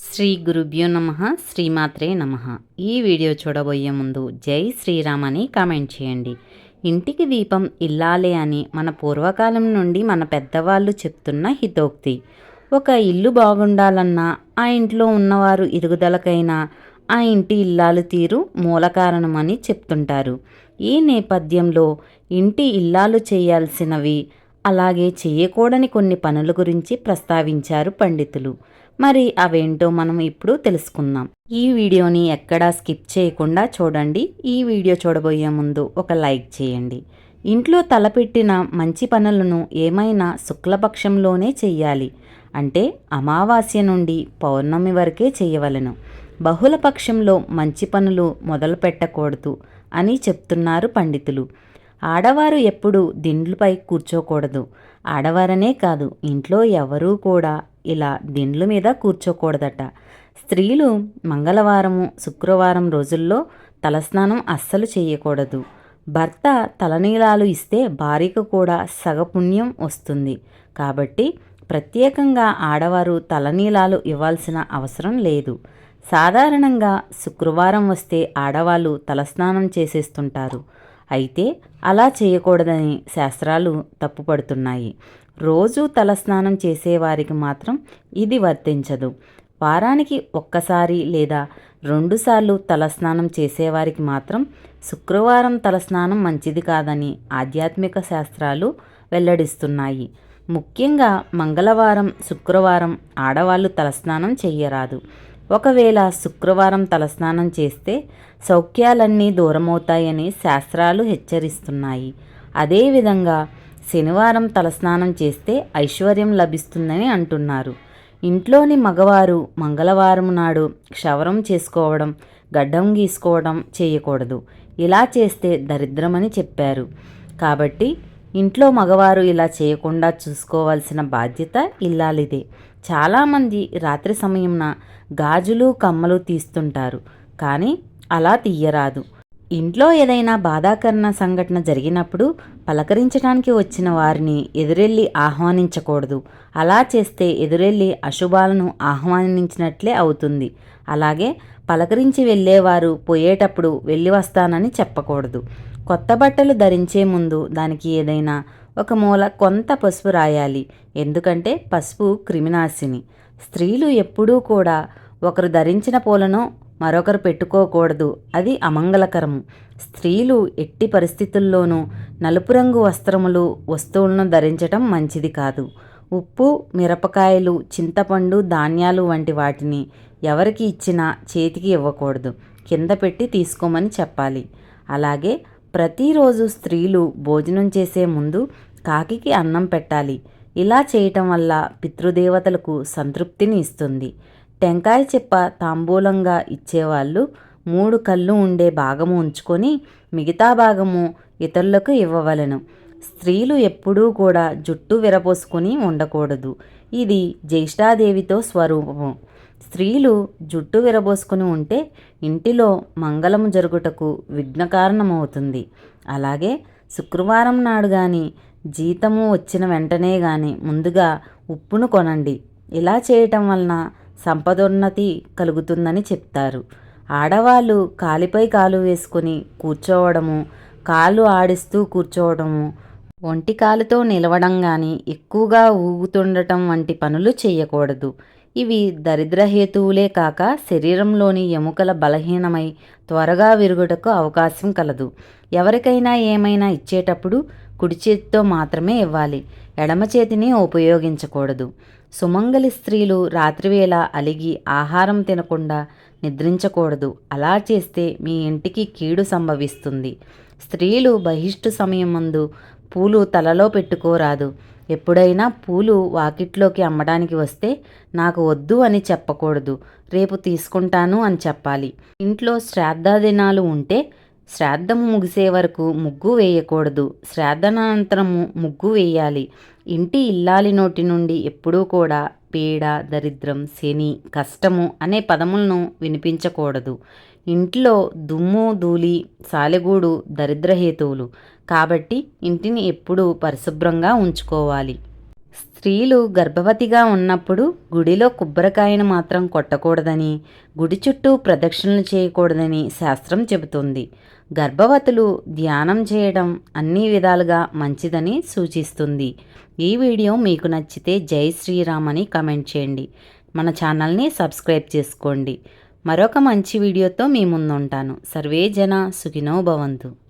శ్రీ గురుభ్యో నమ శ్రీమాత్రే నమ. ఈ వీడియో చూడబోయే ముందు జై శ్రీరామ్ అని కామెంట్ చేయండి. ఇంటికి దీపం ఇల్లాలే అని మన పూర్వకాలం నుండి మన పెద్దవాళ్ళు చెప్తున్న హితోక్తి. ఒక ఇల్లు బాగుండాలన్నా ఆ ఇంట్లో ఉన్నవారు ఎదుగుదలకైనా ఆ ఇంటి ఇల్లాలు తీరు మూల కారణమని చెప్తుంటారు. ఈ నేపథ్యంలో ఇంటి ఇల్లాలు చేయాల్సినవి అలాగే చేయకూడని కొన్ని పనుల గురించి ప్రస్తావించారు పండితులు. మరి అవేంటో మనం ఇప్పుడు తెలుసుకుందాం. ఈ వీడియోని ఎక్కడా స్కిప్ చేయకుండా చూడండి. ఈ వీడియో చూడబోయే ముందు ఒక లైక్ చేయండి. ఇంట్లో తలపెట్టిన మంచి పనులను ఏమైనా శుక్లపక్షంలోనే చెయ్యాలి. అంటే అమావాస్య నుండి పౌర్ణమి వరకే చేయవలను. బహుళ పక్షంలో మంచి పనులు మొదలు పెట్టకూడదు అని చెప్తున్నారు పండితులు. ఆడవారు ఎప్పుడు దిండ్లపై కూర్చోకూడదు. ఆడవారనే కాదు ఇంట్లో ఎవరూ కూడా ఇలా దిండ్ల మీద కూర్చోకూడదట. స్త్రీలు మంగళవారము శుక్రవారం రోజుల్లో తలస్నానం అస్సలు చేయకూడదు. భర్త తలనీలాలు ఇస్తే భార్యకు కూడా సగపుణ్యం వస్తుంది. కాబట్టి ప్రత్యేకంగా ఆడవారు తలనీలాలు ఇవ్వాల్సిన అవసరం లేదు. సాధారణంగా శుక్రవారం వస్తే ఆడవాళ్ళు తలస్నానం చేసేస్తుంటారు. అయితే అలా చేయకూడదని శాస్త్రాలు తప్పుపడుతున్నాయి. రోజూ తలస్నానం చేసేవారికి మాత్రం ఇది వర్తించదు. వారానికి ఒక్కసారి లేదా రెండుసార్లు తలస్నానం చేసేవారికి మాత్రం శుక్రవారం తలస్నానం మంచిది కాదని ఆధ్యాత్మిక శాస్త్రాలు వెల్లడిస్తున్నాయి. ముఖ్యంగా మంగళవారం శుక్రవారం ఆడవాళ్ళు తలస్నానం చెయ్యరాదు. ఒకవేళ శుక్రవారం తలస్నానం చేస్తే సౌఖ్యాలన్నీ దూరమవుతాయని శాస్త్రాలు హెచ్చరిస్తున్నాయి. అదేవిధంగా శనివారం తలస్నానం చేస్తే ఐశ్వర్యం లభిస్తుందని అంటున్నారు. ఇంట్లోని మగవారు మంగళవారం నాడు క్షవరం చేసుకోవడం గడ్డం గీసుకోవడం చేయకూడదు. ఇలా చేస్తే దరిద్రమని చెప్పారు. కాబట్టి ఇంట్లో మగవారు ఇలా చేయకుండా చూసుకోవాల్సిన బాధ్యత ఇల్లాలిదే. చాలామంది రాత్రి సమయంన గాజులు కమ్మలు తీస్తుంటారు. కానీ అలా తీయరాదు. ఇంట్లో ఏదైనా బాధాకరణ సంఘటన జరిగినప్పుడు పలకరించడానికి వచ్చిన వారిని ఎదురెళ్ళి ఆహ్వానించకూడదు. అలా చేస్తే ఎదురెళ్ళి అశుభాలను ఆహ్వానించినట్లే అవుతుంది. అలాగే పలకరించి వెళ్ళేవారు పోయేటప్పుడు వెళ్ళి వస్తానని చెప్పకూడదు. కొత్త బట్టలు ధరించే ముందు దానికి ఏదైనా ఒక మూల కొంత పసుపు రాయాలి. ఎందుకంటే పసుపు క్రిమినాశిని. స్త్రీలు ఎప్పుడూ కూడా ఒకరు ధరించిన పూలను మరొకరు పెట్టుకోకూడదు. అది అమంగళకరం. స్త్రీలు ఎట్టి పరిస్థితుల్లోనూ నలుపు రంగు వస్త్రములు వస్తువులను ధరించటం మంచిది కాదు. ఉప్పు మిరపకాయలు చింతపండు ధాన్యాలు వంటి వాటిని ఎవరికి ఇచ్చినా చేతికి ఇవ్వకూడదు. కింద పెట్టి తీసుకోమని చెప్పాలి. అలాగే ప్రతిరోజు స్త్రీలు భోజనం చేసే ముందు కాకికి అన్నం పెట్టాలి. ఇలా చేయటం వల్ల పితృదేవతలకు సంతృప్తిని ఇస్తుంది. టెంకాయ చెప్ప తాంబూలంగా ఇచ్చేవాళ్ళు మూడు కళ్ళు ఉండే భాగము ఉంచుకొని మిగతా భాగము ఇతరులకు ఇవ్వవలను. స్త్రీలు ఎప్పుడూ కూడా జుట్టు విరపోసుకుని ఉండకూడదు. ఇది జ్యేష్ఠాదేవితో స్వరూపము. స్త్రీలు జుట్టు విరబోసుకుని ఉంటే ఇంటిలో మంగళము జరుగుటకు విఘ్నకారణమవుతుంది అలాగే శుక్రవారం నాడు కానీ జీతము వచ్చిన వెంటనే కానీ ముందుగా ఉప్పును కొనండి. ఇలా చేయటం వలన సంపదోన్నతి కలుగుతుందని చెప్తారు. ఆడవాళ్ళు కాలిపై కాలు వేసుకొని కూర్చోవడము కాళ్ళు ఆడిస్తూ కూర్చోవడము ఒంటి కాలుతో నిలవడం కానీ ఎక్కువగా ఊగుతుండటం వంటి పనులు చేయకూడదు. ఇవి దరిద్రహేతువులే కాక శరీరంలోని ఎముకల బలహీనమై త్వరగా విరుగుటకు అవకాశం కలదు. ఎవరికైనా ఏమైనా ఇచ్చేటప్పుడు కుడి చేతితో మాత్రమే ఇవ్వాలి. ఎడమ చేతిని ఉపయోగించకూడదు. సుమంగలి స్త్రీలు రాత్రివేళ అలిగి ఆహారం తినకుండా నిద్రించకూడదు. అలా చేస్తే మీ ఇంటికి కీడు సంభవిస్తుంది. స్త్రీలు బహిష్టు సమయం ముందు పూలు తలలో పెట్టుకోరాదు. ఎప్పుడైనా పూలు వాకిట్లోకి అమ్మడానికి వస్తే నాకు వద్దు అని చెప్పకూడదు. రేపు తీసుకుంటాను అని చెప్పాలి. ఇంట్లో శ్రాద్ధ దినాలు ఉంటే శ్రాద్ధము ముగిసే వరకు ముగ్గు వేయకూడదు. శ్రాద్ధనానంతరము ముగ్గు వేయాలి. ఇంటి ఇల్లాలి నోటి నుండి ఎప్పుడూ కూడా పీడ దరిద్రం శని కష్టము అనే పదములను వినిపించకూడదు. ఇంట్లో దుమ్ము ధూళి సాలెగూడు దరిద్రహేతువులు కాబట్టి ఇంటిని ఎప్పుడూ పరిశుభ్రంగా ఉంచుకోవాలి. స్త్రీలు గర్భవతిగా ఉన్నప్పుడు గుడిలో కొబ్బరికాయను మాత్రం కొట్టకూడదని గుడి చుట్టూ ప్రదక్షిణలు చేయకూడదని శాస్త్రం చెబుతుంది. గర్భవతులు ధ్యానం చేయడం అన్ని విధాలుగా మంచిదని సూచిస్తుంది. ఈ వీడియో మీకు నచ్చితే జై శ్రీరామ్ అని కమెంట్ చేయండి. మన ఛానల్ని సబ్స్క్రైబ్ చేసుకోండి. మరొక మంచి వీడియోతో మీ ముందుంటాను. సర్వే జన సుఖినో భవంతు.